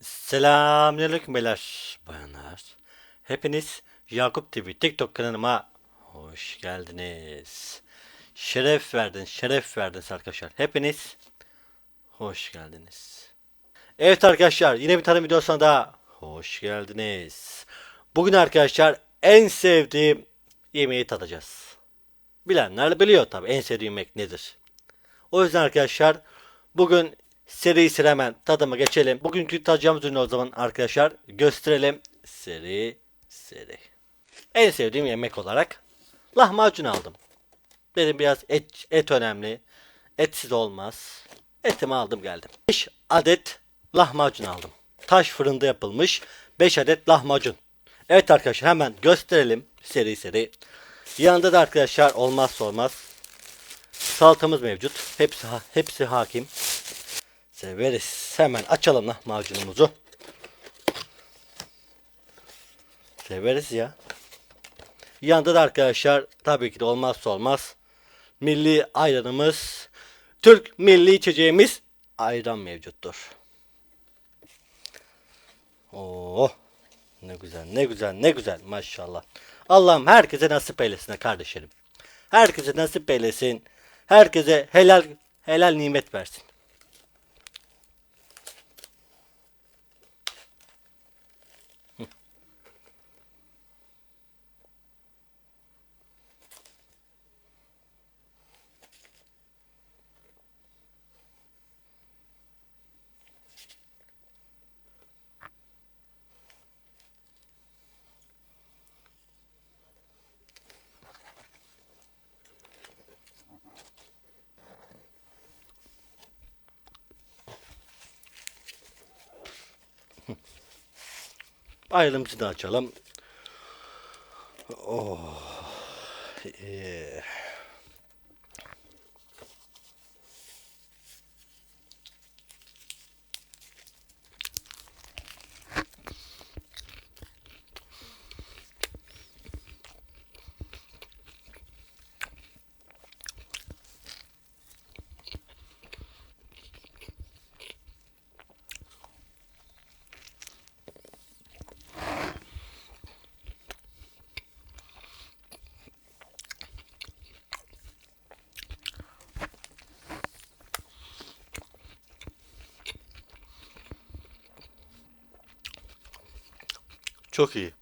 Selamünaleyküm beyler, bayanlar. Hepiniz Yakup TV TikTok kanalıma hoş geldiniz. Şeref verdin, şeref verdiniz arkadaşlar. Hepiniz hoş geldiniz. Evet arkadaşlar, yine bir tane videosuna da hoş geldiniz. Bugün arkadaşlar en sevdiğim yemeği tadacağız. Bilenler biliyor tabi en sevdiğim yemek nedir. O yüzden arkadaşlar bugün seri seri hemen tadıma geçelim. Bugünkü tadacağımız ürünü o zaman arkadaşlar gösterelim. Seri seri. En sevdiğim yemek olarak lahmacun aldım. Dedim biraz et, et önemli. Etsiz olmaz. Etimi aldım geldim. 5 adet lahmacun aldım. Taş fırında yapılmış 5 adet lahmacun. Evet arkadaşlar hemen gösterelim seri seri. Yanında da arkadaşlar olmazsa olmaz salatamız mevcut. Hepsi hepsi hakim. Severiz. Hemen açalım lahmacunumuzu. Severiz ya. Yanında da arkadaşlar tabii ki de olmazsa olmaz milli ayranımız, Türk milli içeceğimiz ayran mevcuttur. Oo, ne güzel, ne güzel, ne güzel maşallah. Allah'ım herkese nasip eylesin kardeşlerim. Herkese nasip eylesin. Herkese helal helal nimet versin. Ayrılımızı da açalım. Oh. Çok iyi.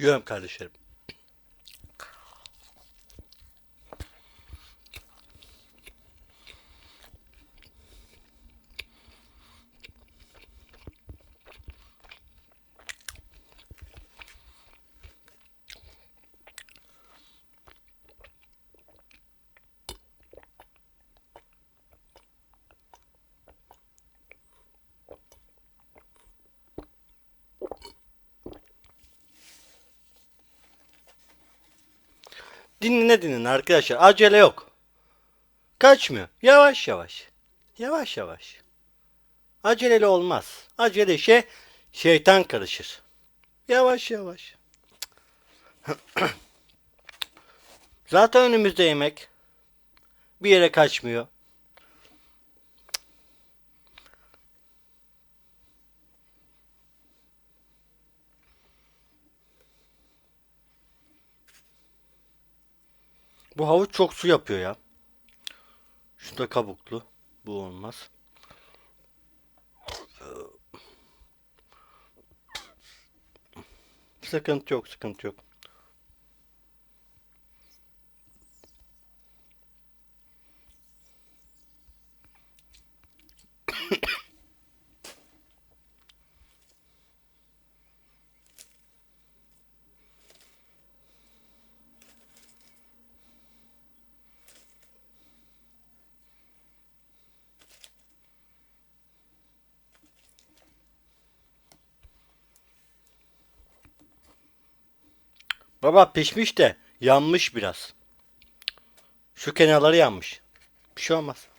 Yiyorum kardeşlerim. Dinle dinle arkadaşlar. Acele yok. Kaçmıyor. Yavaş yavaş. Yavaş yavaş. Aceleli olmaz. Acele işe şeytan karışır. Yavaş yavaş. Zaten önümüzde yemek. Bir yere kaçmıyor. Bu havuç çok su yapıyor ya. Şu da kabuklu. Bu olmaz. Sıkıntı yok, sıkıntı yok. Baba pişmiş de yanmış biraz. Şu kenarları yanmış. Bir şey olmaz.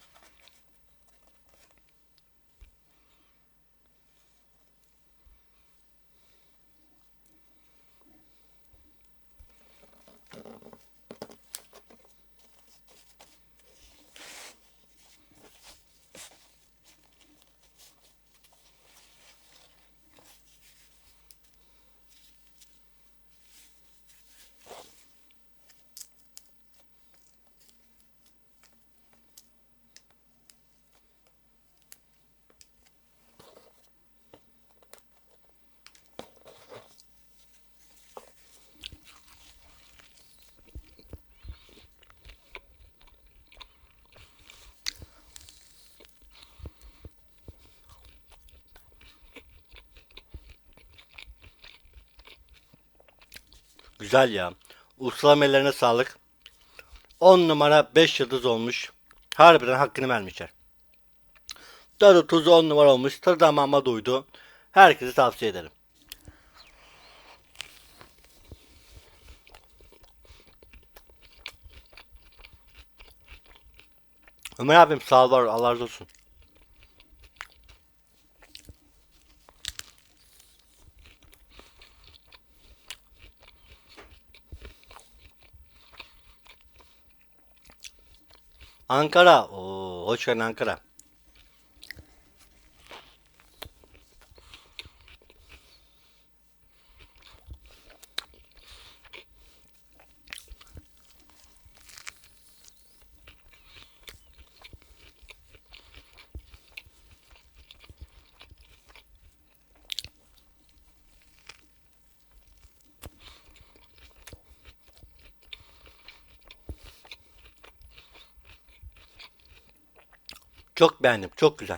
Güzel ya. Ustam ellerine sağlık. 10 numara 5 yıldız olmuş. Harbiden hakkını vermişler. Tadı tuzu 10 numara olmuş. Tadı damağıma duydu. Herkese tavsiye ederim. Ömer abim sağ ol Allah razı olsun. Ankara. Oo, hoş geldin Ankara. Çok beğendim. Çok güzel.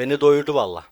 Beni doyurdu valla.